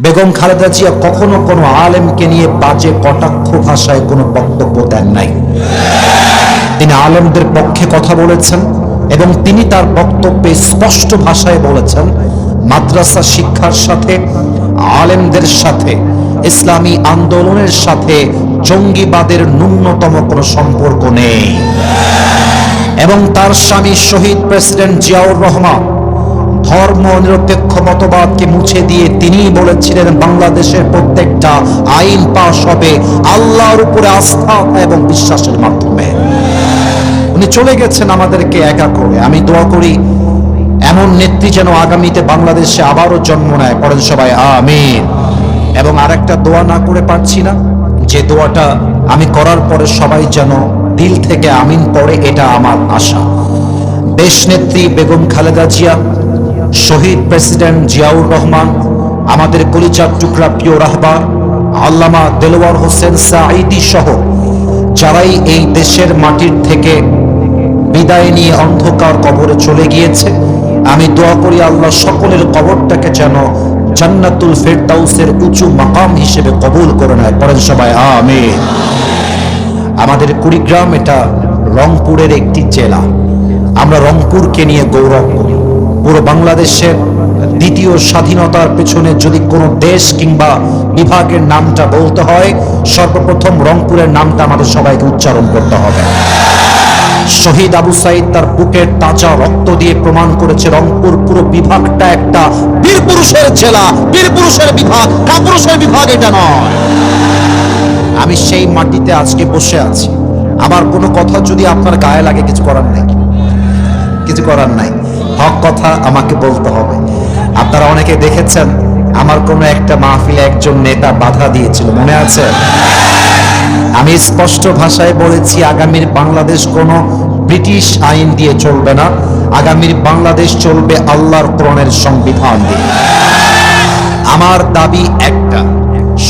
বেগম খালেদা জিয়া কখনো কোনো আলেমকে নিয়ে বাজে কটাক্ষ ভাষায় কোনো বক্তব্য দেন নাই। তিনি আলেমদের পক্ষে কথা বলেছেন এবং তিনি তার বক্তব্যে স্পষ্ট ভাষায় বলেছেন, মাদ্রাসা শিক্ষার সাথে, আলেমদের সাথে, ইসলামী আন্দোলনের সাথে জঙ্গিবাদের ন্যূনতম কোনো সম্পর্ক নেই। এবং তার স্বামী শহীদ প্রেসিডেন্ট জিয়াউর রহমান ধর্ম নিরপেক্ষ মতবাদকে মুছে দিয়ে তিনি বলেছিলেন, বাংলাদেশের প্রত্যেকটা আইন পাশ হবে আল্লাহর উপরে আস্থা এবং বিশ্বাসের মাধ্যমে। উনি চলে গেছেন আমাদেরকে একা করে। আমি দোয়া করি, এমন নেত্রী যেন আগামীতে বাংলাদেশে আবারও জন্ম নেয়। পড়েন সবাই, আমিন। এবং আরেকটা দোয়া না করে পারছি না, যে দোয়াটা আমি করার পরে সবাই যেন দিল থেকে আমিন পড়ে, এটা আমার আশা। দেশ নেত্রী, বেগম খালেদা জিয়া শহীদ প্রেসিডেন্ট জিয়াউর রহমান, আমাদের কলিচার টুকরা প্রিয় রাহবার, আল্লামা দেলোয়ার হোসেন সাঈদি সহ যারাই এই দেশের মাটির থেকে বিদায় নিয়ে অন্ধকার কবরে চলে গিয়েছে, আমি দোয়া করি আল্লাহ সকলের কবরটাকে যেন জান্নাতুল ফেরদাউসের উঁচু মাকাম হিসেবে কবুল করে নেয়। পড়েন সবাই, আমিন। আমাদের কুড়িগ্রাম এটা রংপুরের একটি জেলা। আমরা রংপুরকে নিয়ে গৌরব করি। পুরো বাংলাদেশের দ্বিতীয় স্বাধীনতার পেছনে যদি কোনো দেশ কিংবা বিভাগের নামটা বলতে হয়, সর্বপ্রথম রংপুরের নামটা আমাদের সবাইকে উচ্চারণ করতে হবে। শহীদ আবু সাইদ তার বুকের তাজা রক্ত দিয়ে প্রমাণ করেছে রংপুর পুরো বিভাগটা একটা বীর পুরুষের জেলা, বীর পুরুষের বিভাগ কাপুরুষের বিভাগ এটা নয়। আমি সেই মাটিতে আজকে বসে আছি। আমার কোনো কথা যদি আপনার গায়ে লাগে, কিছু করার নেই। কিছু করার নাই। হক কথা আমাকে বলতে হবে। আপনারা অনেকে দেখেছেন, আমার কোনো একটা মাহফিলে একজন নেতা বাধা দিয়েছিল, মনে আছে? আমি স্পষ্ট ভাষায় বলেছি, আগামীর বাংলাদেশ কোনো ব্রিটিশ আইন দিয়ে চলবে না। আগামীর বাংলাদেশ চলবে আল্লাহর কোরআনের সংবিধান দিয়ে। আমার দাবি একটা,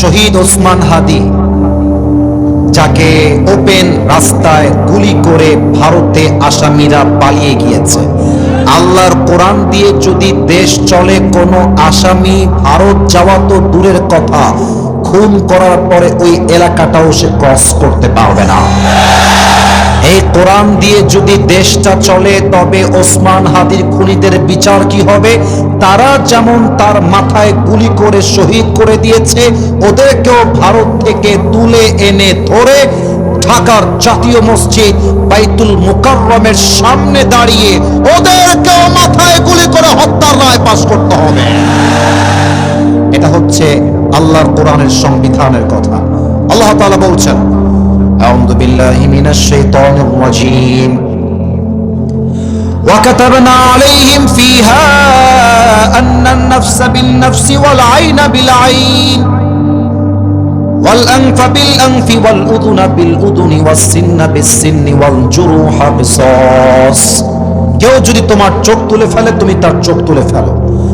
শহীদ ওসমান হাদি, যাকে ওপেন রাস্তায় গুলি করে ভারতে আসামিরা পালিয়ে গিয়েছে। আল্লাহর কোরআন দিয়ে যদি দেশ চলে, কোনো আসামি ভারত যাওয়া তো দূরের কথা। খুন করার পরে ওই এলাকাটাও সে ক্রস করতে পারবে না। এই কোরআন দিয়ে যদি দেশটা চলে, তবে ওসমান হাদির খুনিদের বিচার কি হবে? তারা যেমন তার মাথায় গুলি করে শহীদ করে দিয়েছে, ওদেরকেও ভারত থেকে তুলে এনে ধরে ঢাকার জাতীয় মসজিদ বাইতুল মুকাররমের সামনে দাঁড়িয়ে ওদেরকেও মাথায় গুলি করে হত্যার রায় পাশ করতে হবে এটা হচ্ছে আল্লাহর কোরআনের সংবিধানের কথা আল্লাহ তাআলা বলছেন أعوذ بالله من الشيطان الرجيم وكتبنا عليهم فيها أن النفس بالنفس والعين بالعين والأنف بالأنف والأذن بالأذن والسن بالسن والجروح قصاص কেউ যদি তোমার চোখ তুলে ফেলে তুমি তার চোখ তুলে ফেলো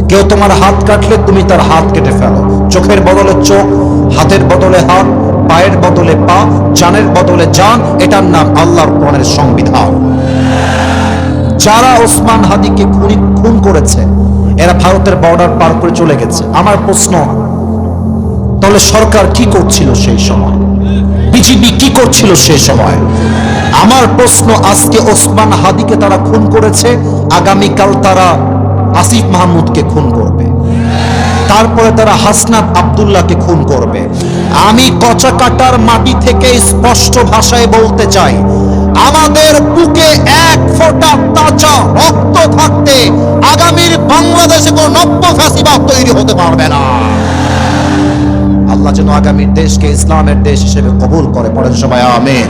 কেউ তোমার হাত কাটলে তুমি তার হাত কেটে ফেলো চোখের বদলে চোখ হাতের বদলে হাত পায়ের বদলে পা জানের বদলে জান এটার নাম আল্লাহর কোরআনের সংবিধান যারা ওসমান হাদিকে খুনি খুন করেছে এরা ভারতের বর্ডার পার করে চলে গেছে আমার প্রশ্ন তাহলে সরকার কি করছিল সেই সময়? বিজিবি কি করছিল সেই সময়? আমার প্রশ্ন আজকে ওসমান হাদিকে তারা খুন করেছে, আগামীকাল তারা আসিফ মাহমুদকে খুন করবে। তারপরে তারা হাসনাত আবদুল্লাহকে খুন করবে। আমি কচাকাটার মাটি থেকে স্পষ্ট ভাষায় বলতে চাই, আমাদের বুকে এক ফোঁটা তাজা রক্ত থাকতে আগামীর বাংলাদেশে কোনো নব্য ফ্যাসিবাদ তৈরি হতে পারবে না। আল্লাহ যেন আগামীর দেশকে ইসলামের দেশ হিসেবে কবুল করে। পড়েন সবাই আমেন।